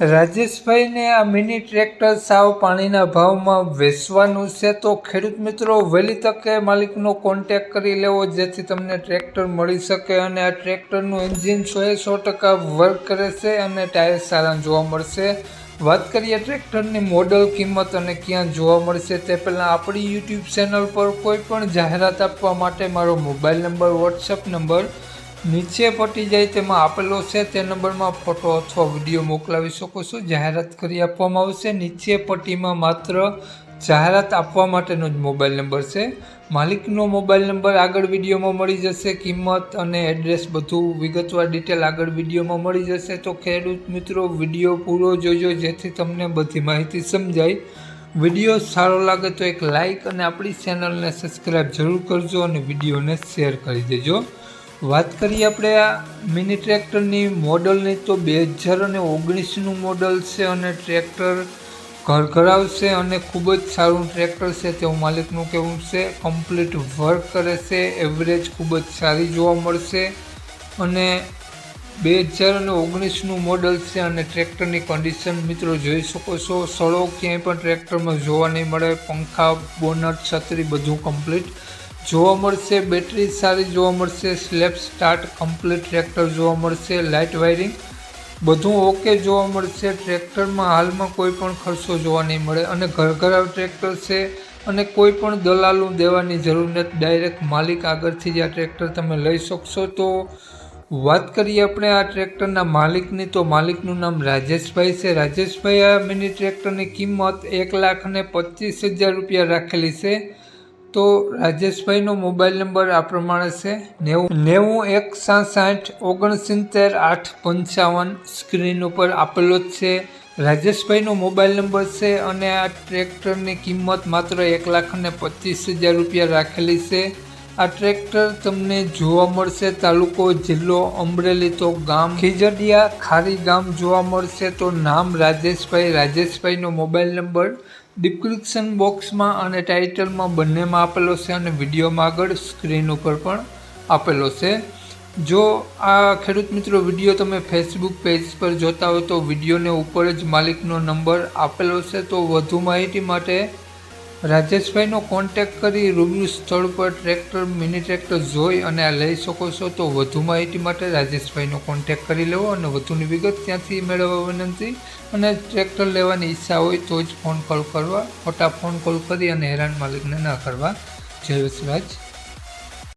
રાજેશભાઈને આ mini tractor સાવ પાણીના ભાવમાં વેચવાનું છે તો ખેડૂત મિત્રો, વહેલી તકે માલિકનો કોન્ટેક કરી લેવો, જેથી તમને ટ્રેક્ટર મળી શકે અને આ ટ્રેક્ટરનું એન્જિન સો એ સો ટકા વર્ક કરે છે અને ટાયર સારા જોવા મળશે. વાત કરીએ ટ્રેક્ટરની મોડલ કિંમત અને ક્યાં જોવા મળશે તે પહેલાં આપણી યુટ્યુબ ચેનલ પર કોઈ પણ જાહેરાત આપવા માટે મારો મોબાઈલ નંબર વોટ્સઅપ નંબર નીચે પટી જાય તેમાં આપેલો છે તે નંબરમાં ફોટો અથવા વીડિયો મોકલાવી શકો છો. જાહેરાત કરી આપવામાં આવશે. નીચે પટ્ટીમાં માત્ર જાહેરાત આપવા માટેનો જ મોબાઈલ નંબર છે. માલિકનો મોબાઈલ નંબર આગળ વિડીયોમાં મળી જશે. કિંમત અને એડ્રેસ બધું વિગતવાર ડિટેલ આગળ વિડીયોમાં મળી જશે. તો ખેડૂત મિત્રો, વીડિયો પૂરો જોજો, જેથી તમને બધી માહિતી સમજાય. વીડિયો સારો લાગે તો એક લાઈક અને આપણી ચેનલને સબસ્ક્રાઈબ જરૂર કરજો અને વિડીયોને શેર કરી દેજો. વાત કરીએ આપણે આ મિની ટ્રેક્ટરની મોડલની, તો બે હજાર અને ઓગણીસનું મોડલ છે અને ટ્રેક્ટર ઘર ઘરાવશે અને ખૂબ જ સારું ટ્રેક્ટર છે તેવું માલિકનું કહેવું છે. કમ્પ્લીટ વર્ક કરે છે, એવરેજ ખૂબ જ સારી જોવા મળશે. અને બે હજાર અને ઓગણીસનું મોડલ છે અને ટ્રેક્ટરની કન્ડિશન મિત્રો જોઈ શકો છો. સળો ક્યાંય પણ ટ્રેક્ટરમાં જોવા નહીં મળે, પંખા, બોનટ, છત્રી બધું કમ્પ્લીટ જોવા મળશે બેટરી સારી જોવા મળશે સ્લેપ સ્ટાર્ટ કમ્પ્લીટ ટ્રેક્ટર જોવા મળશે લાઇટ વાયરિંગ બધું ઓકે જોવા મળશે. ટ્રેક્ટરમાં હાલમાં કોઈ પણ ખર્ચો જોવા નહીં મળે અને ઘર ઘરાવ ટ્રેક્ટર છે અને કોઈ પણ દલાલું દેવાની જરૂર નથી. ડાયરેક્ટ માલિક આગળથી જ આ ટ્રેક્ટર તમે લઈ શકશો. તો વાત કરીએ આપણે આ ટ્રેક્ટરના માલિકની. તો માલિકનું નામ રાજેશભાઈ છે. રાજેશભાઈ, આ મિની ટ્રેક્ટરની કિંમત એક લાખ પચીસ હજાર રૂપિયા રાખેલી છે. તો રાજેશભાઈનો મોબાઈલ નંબર આ પ્રમાણે છે. નેવું નેવું એક સાઠ ઓગણસિત્તેર આઠ પંચાવન સ્ક્રીન ઉપર આપેલો જ છે. રાજેશભાઈનો મોબાઈલ નંબર છે અને આ ટ્રેક્ટરની કિંમત માત્ર એક લાખ અને પચીસ હજાર રૂપિયા રાખેલી છે. આ ટ્રેક્ટર તમને જોવા મળશે. તાલુકો, જિલ્લો, અમરેલી તો ગામ ખીજડિયા, ખારી ગામ જોવા મળશે તો નામ રાજેશભાઈ. રાજેશભાઈનો મોબાઈલ નંબર ડિસ્ક્રિપ્શન બોક્સમાં અને ટાઇટલમાં બંનેમાં આપેલો છે અને વિડીયોમાં આગળ સ્ક્રીન ઉપર પણ આપેલો છે. જો આ ખેડૂત મિત્રો વીડિયો તમે ફેસબુક પેજ પર જોતા હો તો વિડીયોને ઉપર જ માલિકનો નંબર આપેલો છે. તો વધુ માહિતી માટે રાજેશભાઈનો કોન્ટેક કરી રૂબરૂ સ્થળ પર ટ્રેક્ટર મિની ટ્રેક્ટર જોઈ અને આ લઈ શકો છો તો વધુ માહિતી માટે રાજેશભાઈનો કોન્ટેક કરી લેવો અને વધુની વિગત ત્યાંથી મેળવવા વિનંતી. અને ટ્રેક્ટર લેવાની ઈચ્છા હોય તો જ ફોન કોલ કરવા, ખોટા ફોન કોલ કરી અને હેરાન માલિકને ના કરવા. જય વસરાજ.